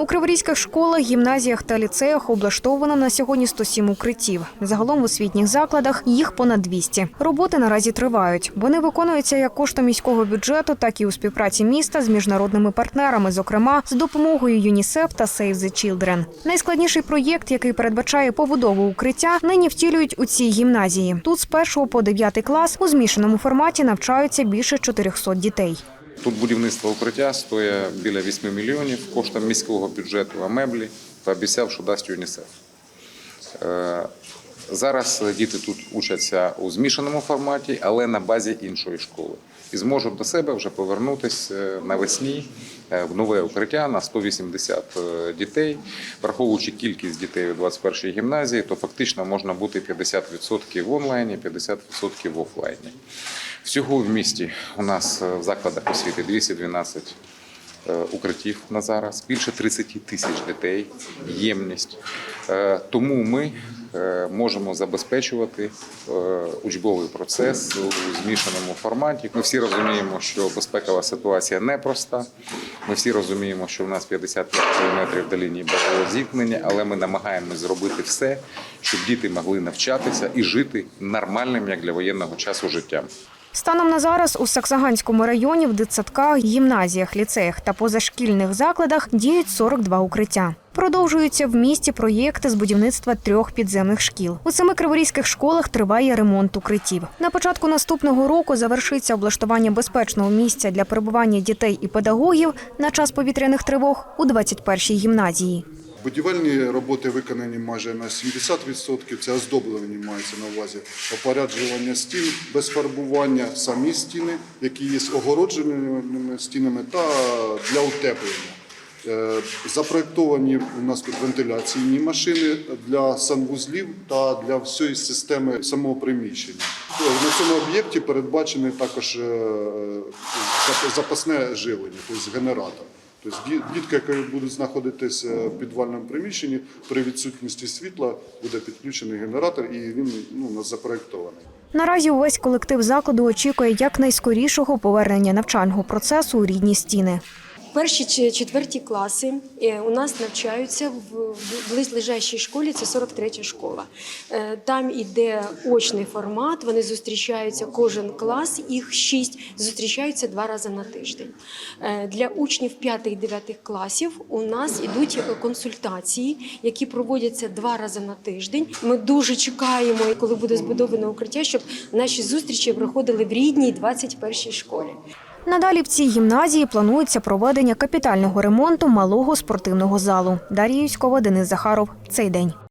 У криворізьких школах, гімназіях та ліцеях облаштовано на сьогодні 107 укриттів. Загалом в освітніх закладах їх понад 200. Роботи наразі тривають. Вони виконуються як коштом міського бюджету, так і у співпраці міста з міжнародними партнерами, зокрема з допомогою ЮНІСЕФ та Save the Children. Найскладніший проєкт, який передбачає побудову укриття, нині втілюють у цій гімназії. Тут з 1 по 9 клас у змішаному форматі навчаються більше 400 дітей. Тут будівництво укриття стоїть біля 8 мільйонів коштом міського бюджету, а меблі пообіцяв, що дасть ЮНІСЕФ. Е, Зараз діти тут учаться у змішаному форматі, але на базі іншої школи. І зможуть до себе вже повернутися навесні е, в нове укриття на 180 дітей. Враховуючи кількість дітей у 21-й гімназії, то фактично можна бути 50% в онлайні, 50% в офлайні. Всього в місті у нас е, в закладах освіти 212 е, укриттів на зараз, більше 30 тисяч дітей, ємність. Е, Тому ми можемо забезпечувати учбовий процес у змішаному форматі. Ми всі розуміємо, що безпекова ситуація непроста. Ми всі розуміємо, що в нас 55 кілометрів до лінії бойового зіткнення, але ми намагаємось зробити все, щоб діти могли навчатися і жити нормальним, як для воєнного часу, життям. Станом на зараз у Саксаганському районі в дитсадках, гімназіях, ліцеях та позашкільних закладах діють 42 укриття. Продовжуються в місті проєкти з будівництва трьох підземних шкіл. У семи криворізьких школах триває ремонт укриттів. На початку наступного року завершиться облаштування безпечного місця для перебування дітей і педагогів на час повітряних тривог у 21-й гімназії. Будівельні роботи виконані майже на 70%. Це оздоблення мається на увазі. Опоряджування стін без фарбування, самі стіни, які є з огородженими стінами та для утеплення. Е, Запроєктовані у нас тут вентиляційні машини для санвузлів та для всієї системи самого приміщення. Е, На цьому об'єкті передбачений також е, запасне живлення, тобто генератор. Тобто ді- дітки, які будуть знаходитися в підвальному приміщенні, при відсутності світла буде підключений генератор і він ну, у нас запроєктований. Наразі увесь колектив закладу очікує якнайскорішого повернення навчального процесу у рідні стіни. Перші четверті класи е, у нас навчаються в близлежащій школі, це 43 школа. Е, Там іде очний формат, вони зустрічаються кожен клас, їх шість, зустрічаються два рази на тиждень. Е, Для учнів 5-9 класів у нас ідуть консультації, які проводяться два рази на тиждень. Ми дуже чекаємо, коли буде збудовано укриття, щоб наші зустрічі проходили в рідній 21 школі. Надалі в цій гімназії планується проведення капітального ремонту малого спортивного залу. Дар'я Юськова, Денис Захаров. Цей день.